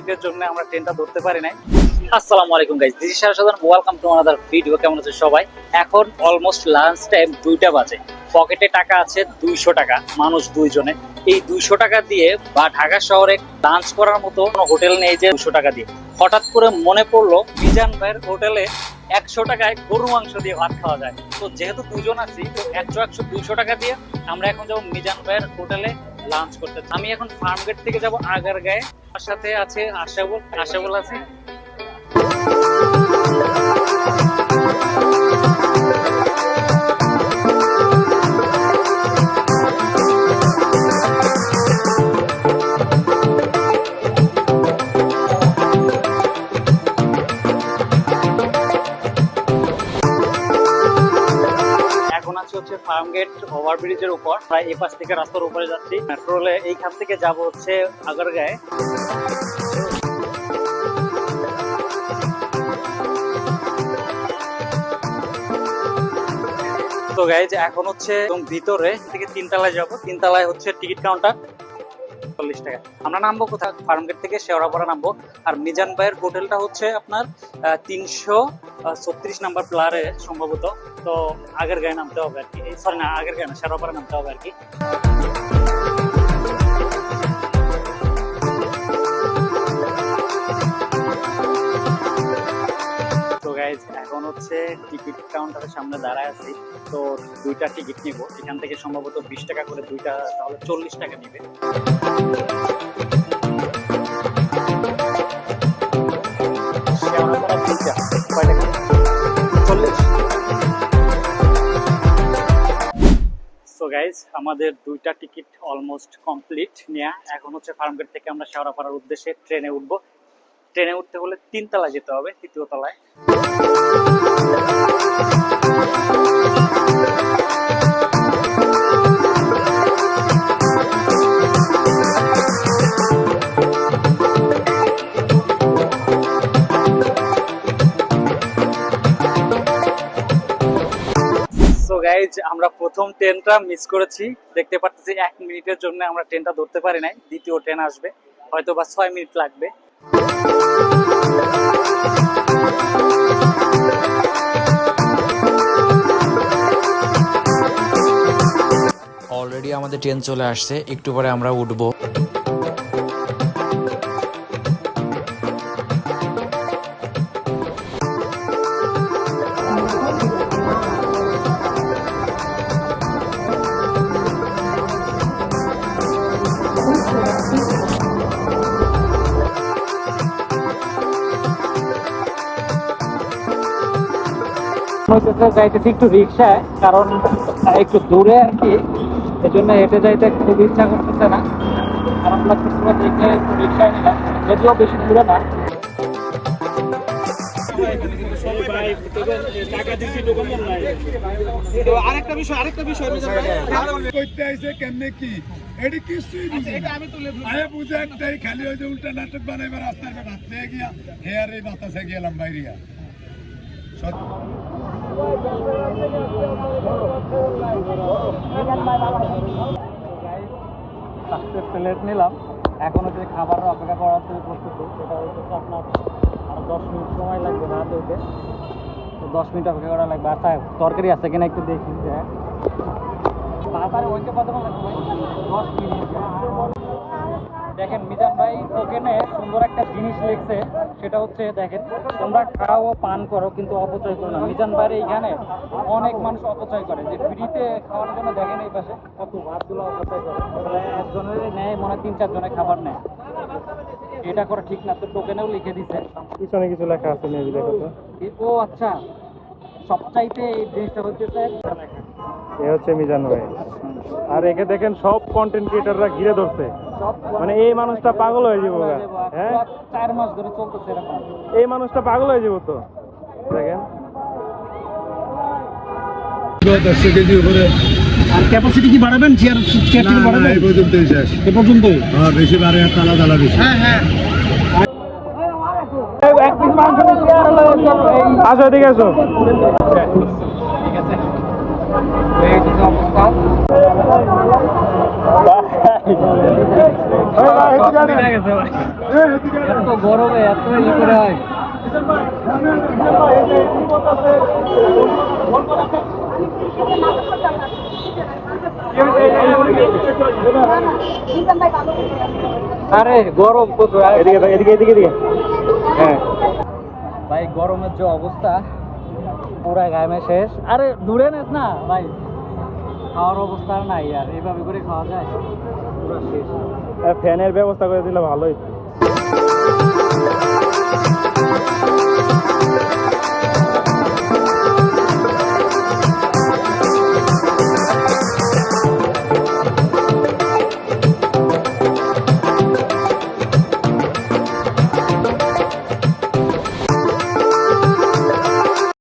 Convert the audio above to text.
মিনিটের জন্য আমরা ট্রেনটা ধরতে পারি নাই। আসসালামু আলাইকুম গাইজ দিস সাধারণ ওয়েলকাম টু আনাদার ভিডিও কেমন আছে সবাই? এখন অলমোস্ট লাঞ্চ টাইম দুইটা বাজে। পকেটে টাকা আছে দুইশো টাকা, মানুষ দুইজনে। এই দুইশো টাকা দিয়ে বা ঢাকা শহরে লাঞ্চ করার মতো কোনো হোটেল নেই যে দুশো টাকা দিয়ে। হঠাৎ করে মনে পড়ল, মিজান ভাইয়ের হোটেলে একশো টাকায় গরু মাংস দিয়ে ভাত খাওয়া যায়। তো যেহেতু দুজন আছি, তো একশো একশো দুইশো টাকা দিয়ে আমরা এখন যাব মিজান ভাইয়ের হোটেলে লাঞ্চ করতে। আমি এখন ফার্ম গেট থেকে যাব আগার গায়ে আমার সাথে আছে আশাবল। আশাবল আছে? আছে হচ্ছে ফার্ম গেট ওভারব্রিজের উপর। প্রায় এই পাশ থেকে রাস্তার উপরে যাচ্ছি। মেট্রোলে রেলে এইখান থেকে যাব হচ্ছে আগারগাঁয়ে। তো গাইজ এখন হচ্ছে এবং ভিতরে থেকে তিনতলায় যাব। তিনতলায় হচ্ছে টিকিট কাউন্টার চল্লিশ টাকা। আমরা নামবো কোথায়? ফার্মগেট থেকে শেওড়াপাড়া নামবো। আর মিজান ভাইয়ের হোটেলটা হচ্ছে আপনার তিনশো ছত্রিশ নাম্বার প্লারে সম্ভবত। তো আগের গায়ে নামতে হবে আর কি। সরি না, আগের গায়ে না, শেওড়াপাড়া নামতে হবে আর কি। তো গাইজ এখন হচ্ছে টিকিট কাউন্টারের সামনে দাঁড়ায় আছি। তো দুইটা টিকিট নিব। এখান থেকে সম্ভবত বিশ টাকা করে দুইটা, তাহলে চল্লিশ টাকা নিবে। গাইজ আমাদের দুইটা টিকিট অলমোস্ট কমপ্লিট নেওয়া এখন হচ্ছে ফার্মগেট থেকে আমরা শেওড়াপাড়ার উদ্দেশ্যে ট্রেনে উঠবো। ট্রেনে উঠতে হলে তিন তলায় যেতে হবে তৃতীয় তলায়। গাইজ আমরা প্রথম ট্রেনটা মিস করেছি। দেখতে পাচ্ছি এক মিনিটের জন্য আমরা ট্রেনটা ধরতে পারি নাই। দ্বিতীয় ট্রেন আসবে। হয়তো বা ছয় মিনিট লাগবে। অলরেডি আমাদের ট্রেন চলে আসছে একটু পরে আমরা উঠবো। হইতেছে যাইতেছি একটু রিক্সায় কারণ একটু দূরে আর কি। এই জন্য হেঁটে যাইতে খুব ইচ্ছা করতেছে না। খারাপ লাগতেছিল দেখে একটু রিক্সায় নিলাম। যদিও বেশি দূরে না। আরেকটা বিষয় আরেকটা বিষয় করতে আইছে কেমনে কি? এটি কিছুই বুঝি আমি তুলে আরে বুঝে একটাই খালি ওই যে উল্টা নাটক বানাইবার রাস্তার বেটা নিয়ে গিয়া হেয়ার এই বাতাসে গেলাম বাইরিয়া ফার্স্টে প্লেট নিলাম। এখন হচ্ছে খাবারের অপেক্ষা করার জন্য করতেছি সেটা হচ্ছে আপনার আরও দশ মিনিট সময় লাগবে রাতে উঠে। তো দশ মিনিট অপেক্ষা করা লাগবে। আচ্ছা তরকারি আছে কিনা একটু দেখি। যে তাড়াতাড়ি ওইকে কত দশ মিনিট। দেখেন মিজান ভাই টোকেনে সুন্দর একটা জিনিস লিখছে সেটা হচ্ছে দেখেন তোমরা খাও ও পান করো কিন্তু অপচয় করো না। মিজান ভাইয়ের এইখানে অনেক মানুষ অপচয় করে যে ফ্রিতে খাওয়ার জন্য দেখেন এই পাশে কত ভাতগুলো অপচয় করে। একজনের নেয় মনে হয় তিন চারজনের খাবার নেয়। এটা করে ঠিক না তো টোকেনেও লিখে দিছে। পিছনে কিছু লেখা আছে মেবি দেখো তো। ও আচ্ছা সবচাইতে এই জিনিসটা হচ্ছে এ হচ্ছে মিজান ভাই। আর একে দেখেন সব কন্টেন্ট ক্রিয়েটাররা ঘিরে ধরছে। মানে এই মানুষটা পাগল হয়ে যাব হ্যাঁ? চার মাস ধরে চলতেছে এই মানুষটা পাগল হয়ে যাব তো। দেখেন। দেড়শো কেজি উপরে আর ক্যাপাসিটি কি বাড়াবেন? চেয়ার চেয়ার না, না, এই পর্যন্তই শেষ। এ পর্যন্ত হ্যাঁ বেশি বাড়ে আর তালা তালা বেশি। আসো এদিকে আসো। এই হচ্ছে অবস্থা ভাই, ভাই, একটু জানেন? গেছে ভাই এত গরমে এত ই করে হয় আরে গরম আরে এদিকে এদিকে এদিকে এদিকে। হ্যাঁ। ভাই গরমের যে অবস্থা পুরা গায়ে শেষ। আরে দূরে নেস না ভাই। খাওয়ার অবস্থা নাই আর এইভাবে করে খাওয়া যায়। ফ্যানের ব্যবস্থা করে দিলে ভালোই।